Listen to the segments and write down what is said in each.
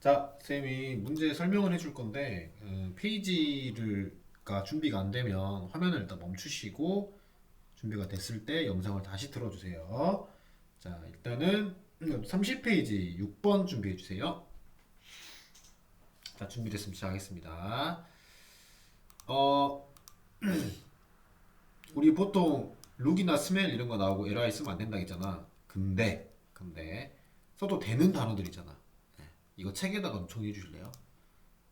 자, 쌤이 문제 설명을 해줄 건데 어, 페이지를가 준비가 안 되면 화면을 일단 멈추시고 준비가 됐을 때 영상을 다시 들어주세요. 자, 일단은 30페이지 6번 준비해 주세요. 자, 준비됐으면 시작하겠습니다. 어, 우리 보통 룩이나 스멜 이런 거 나오고 LI 쓰면 안 된다 했잖아. 근데, 근데 써도 되는 단어들 있잖아. 네, 이거 책에다가 좀 정리해 주실래요?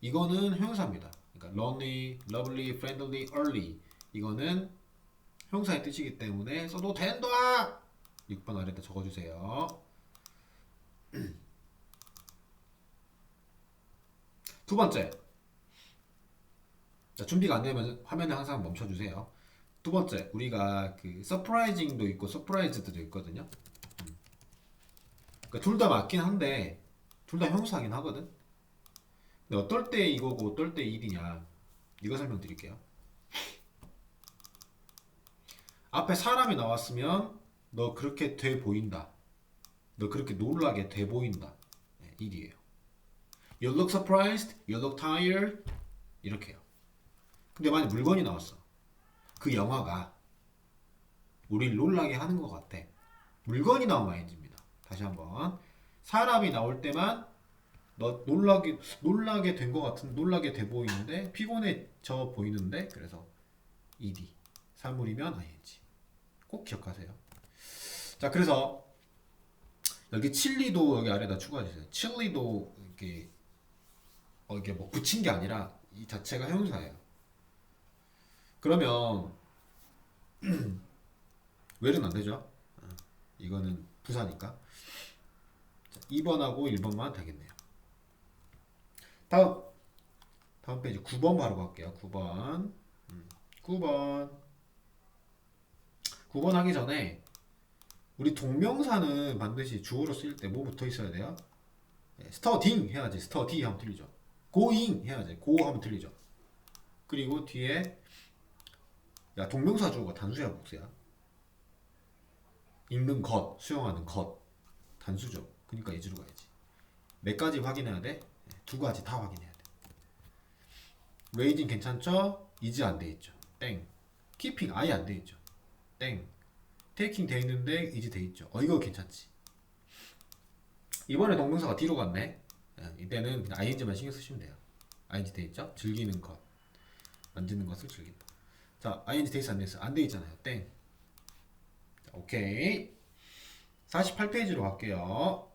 이거는 형용사입니다. 그러니까 lonely, lovely, friendly, early 이거는 형용사의 뜻이기 때문에 써도 된다. 6번 아래다 적어주세요. 두 번째. 자, 준비가 안 되면 화면에 항상 멈춰주세요. 두 번째, 우리가 그 서프라이징도 있고 서프라이즈드도 있거든요. 그러니까 둘 다 맞긴 한데 둘 다 형용사긴 하거든. 근데 어떨 때 이거고 어떨 때 일이냐 이거 설명드릴게요. 앞에 사람이 나왔으면 너 그렇게 돼 보인다. 너 그렇게 놀라게 돼 보인다. 네, 일이에요. You look surprised. You look tired. 이렇게요. 근데 만약 물건이 나왔어. 그 영화가 우리를 놀라게 하는 것 같아. 물건이 나오면 ING입니다. 다시 한번. 사람이 나올 때만 너 놀라게 놀라게 된 것 같은 놀라게 돼 보이는데 피곤해져 보이는데 그래서 ed 사물이면 ing 꼭 기억하세요. 자 그래서 여기 칠리도 여기 아래다 추가해 주세요. 칠리도 이렇게 어, 이게 뭐 붙인 게 아니라 이 자체가 형용사예요. 그러면 웰은 안 되죠? 어, 이거는 부사니까. 자, 2번하고 1번만 되겠네요. 다음 다음 페이지 9번 바로 갈게요. 9번. 음, 9번. 9번 하기 전에 우리 동명사는 반드시 주어로 쓰일 때 뭐 붙어 있어야 돼요? 네, 스터딩 해야지. 스터디 하면 틀리죠. 고잉 해야지. 고 하면 틀리죠. 그리고 뒤에 야 동명사 주어가 단수야 복수야? 읽는 것, 수용하는 것 단수죠. 그러니까 이주로 가야지. 몇 가지 확인해야 돼? 네, 두 가지 다 확인해야 돼. 레이징 괜찮죠? 이즈 안돼 있죠. 땡. 키핑 아예 안 돼 있죠. 땡. 테이킹 돼 있는데 이즈 돼 있죠. 어 이거 괜찮지. 이번에 동명사가 뒤로 갔네. 예, 이때는 그냥 ing만 신경 쓰시면 돼요. ing 돼 있죠? 즐기는 것, 만지는 것을 즐긴다. 자, ing 돼 있어 안 돼 있어? 안 돼 있잖아요. 땡. 자, 오케이. 48페이지로 갈게요.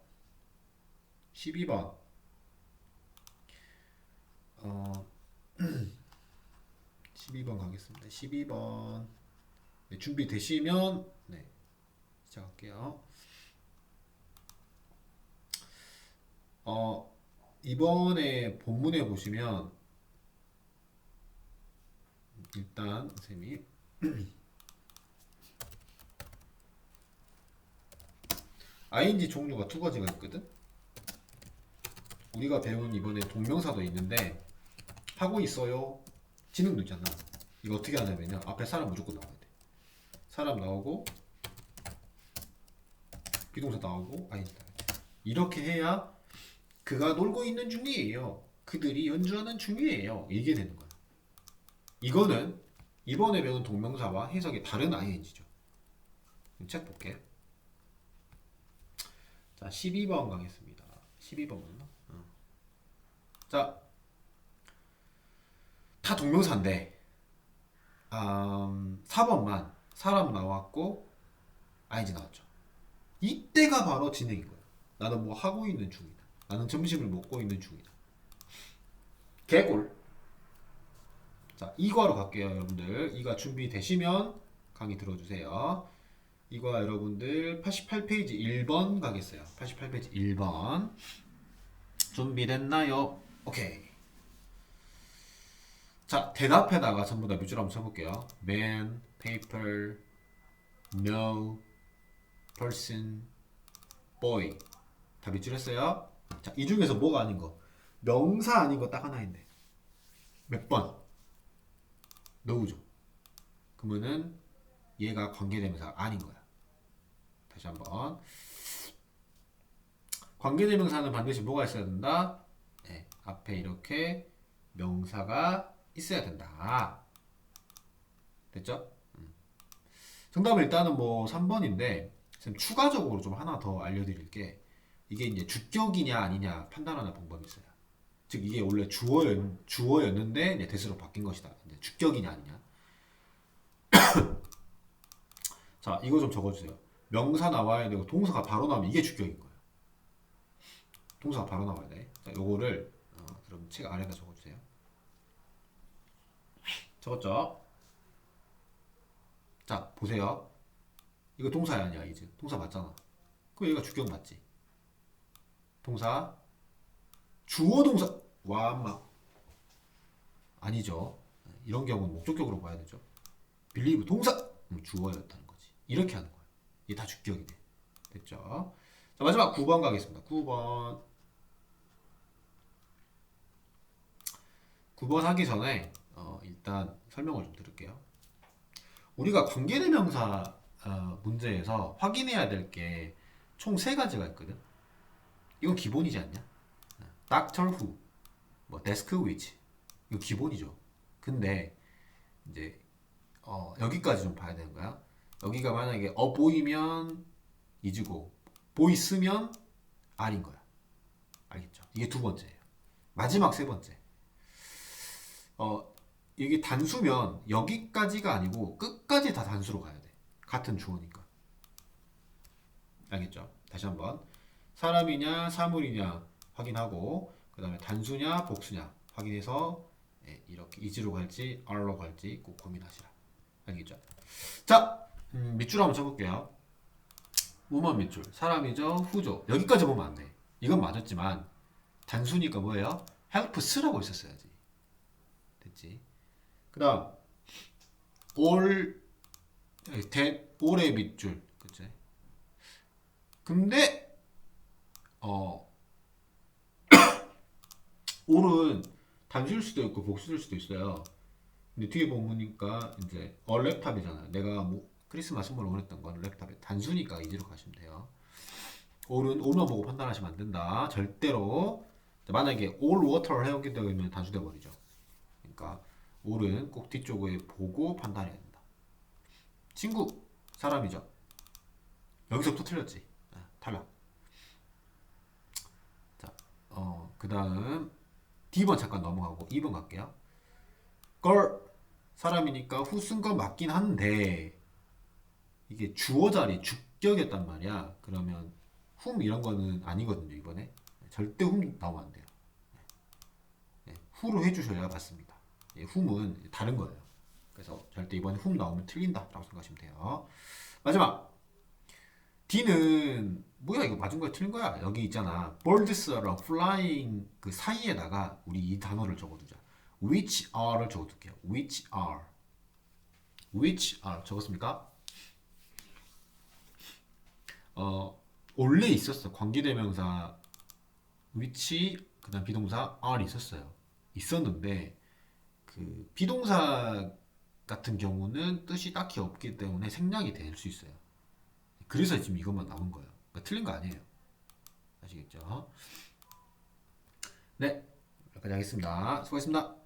12번. 어, 12번 가겠습니다. 12번. 네, 준비되시면 네, 시작할게요. 어, 이번에 본문에 보시면 일단 쌤이 ing 종류가 두 가지가 있거든. 우리가 배운 이번에 동명사도 있는데 하고 있어요. 지능도 있잖아. 이거 어떻게 하냐면요. 앞에 사람 무조건 나와야 돼. 사람 나오고 비동사 나오고 돼. 이렇게 해야 그가 놀고 있는 중이에요. 그들이 연주하는 중이에요. 이게 되는 거야. 이거는 이번에 배운 동명사와 해석이 다른 ing죠. 책 볼게요. 자, 12번 가겠습니다. 12번 맞나? 어. 자, 다 동명사인데, 음, 4번만 사람 나왔고, ing 나왔죠. 이때가 바로 진행인 거야. 나는 뭐 하고 있는 중이다. 나는 점심을 먹고 있는 중이다. 개꿀. 자, 이거로 갈게요, 여러분들. 이거 준비되시면 강의 들어주세요. 이거 여러분들 88페이지 1번 가겠어요. 88페이지 1번. 준비됐나요? 오케이. 자, 대답에다가 전부 다 밑줄 한번 쳐볼게요. man, paper, no, person, boy. 다 밑줄 했어요? 자, 이 중에서 뭐가 아닌 거? 명사 아닌 거 딱 하나 있네. 몇 번? 노우죠. 그러면은 얘가 관계대명사가 아닌 거야. 다시 한번. 관계대명사는 반드시 뭐가 있어야 된다? 앞에 이렇게 명사가 있어야 된다. 됐죠? 음. 정답은 일단은 뭐 3번인데 선생님 추가적으로 좀 하나 더 알려드릴 게 이게 이제 주격이냐 아니냐 판단하는 방법이 있어요. 즉 이게 원래 주어였, 주어였는데 이제 대수로 바뀐 것이다. 이제 주격이냐 아니냐. 자, 이거 좀 적어주세요. 명사 나와야 되고 동사가 바로 나오면 이게 주격인 거예요. 동사가 바로 나와야 돼. 자, 요거를 책 아래다 적어주세요. 적었죠? 자, 보세요. 이거 동사야 아니야 이제 동사 맞잖아. 그럼 얘가 주격 맞지? 동사 주어 동사 와 엄마 아니죠. 이런 경우는 목적격으로 봐야 되죠. believe 동사 음, 주어였다는 거지. 이렇게 하는 거야. 이게 다 주격이네. 됐죠? 자 마지막 9번 가겠습니다. 9번 9번 하기 전에 어, 일단 설명을 좀 드릴게요. 우리가 관계대명사 어, 문제에서 확인해야 될 게 총 세 가지가 있거든. 이건 기본이지 않냐? Doctor who, 뭐 desk which 이거 기본이죠. 근데 이제 어, 여기까지 좀 봐야 되는 거야. 여기가 만약에 어 보이면 이즈고 보이스면 R인 거야. 알겠죠? 이게 두 번째예요. 마지막 세 번째. 어 이게 단수면 여기까지가 아니고 끝까지 다 단수로 가야 돼. 같은 주어니까. 알겠죠? 다시 한번 사람이냐 사물이냐 확인하고 그 다음에 단수냐 복수냐 확인해서 예, 이렇게 이지로 갈지 R로 갈지 꼭 고민하시라. 알겠죠? 자 음, 밑줄 한번 쳐볼게요. 우먼 밑줄 사람이죠 후죠 여기까지 보면 안 돼. 이건 맞았지만 단수니까 뭐예요? helps라고 있었어야지. 됐지? 그다음 all 대 올의 밑줄 그치? 근데 어 올은 단수일 수도 있고 복수일 수도 있어요. 근데 뒤에 보니까 이제 어 랩탑이잖아요. 내가 뭐 크리스마스 선물로 원했던 건 랩탑에 단수니까 이대로 가시면 돼요. 올은 올만 보고 판단하시면 안 된다. 절대로 자, 만약에 올 워터를 해오게 되면 단수돼 버리죠. 그러니까 올은 꼭 뒤쪽에 보고 판단해야 된다. 친구 사람이죠. 여기서부터 틀렸지. 아, 탈락. 자, 어, 그 다음 D번 잠깐 넘어가고 2번 갈게요. 걸 사람이니까 후쓴거 맞긴 한데 이게 주어 자리 주격이었단 말이야. 그러면 훔 이런 거는 아니거든요 이번에 절대 훔 나오면 안 돼요. 네, 후로 해주셔야 맞습니다. 예, 훔은 다른 거예요. 그래서 절대 이번에 훔 나오면 틀린다라고 생각하시면 돼요. 마지막. D는 뭐야 이거 맞은 거야 틀린 거야? 여기 있잖아. Birds랑 flying 그 사이에다가 우리 이 단어를 적어두자. Which are를 적어둘게요. Which are which are 적었습니까? 어 원래 있었어. 관계대명사 which 그다음 비동사 are 있었어요. 있었는데 그 비동사 같은 경우는 뜻이 딱히 없기 때문에 생략이 될 수 있어요 그래서 지금 이것만 남은 거예요. 그러니까 틀린 거 아니에요. 아시겠죠? 네, 여기까지 하겠습니다. 수고했습니다.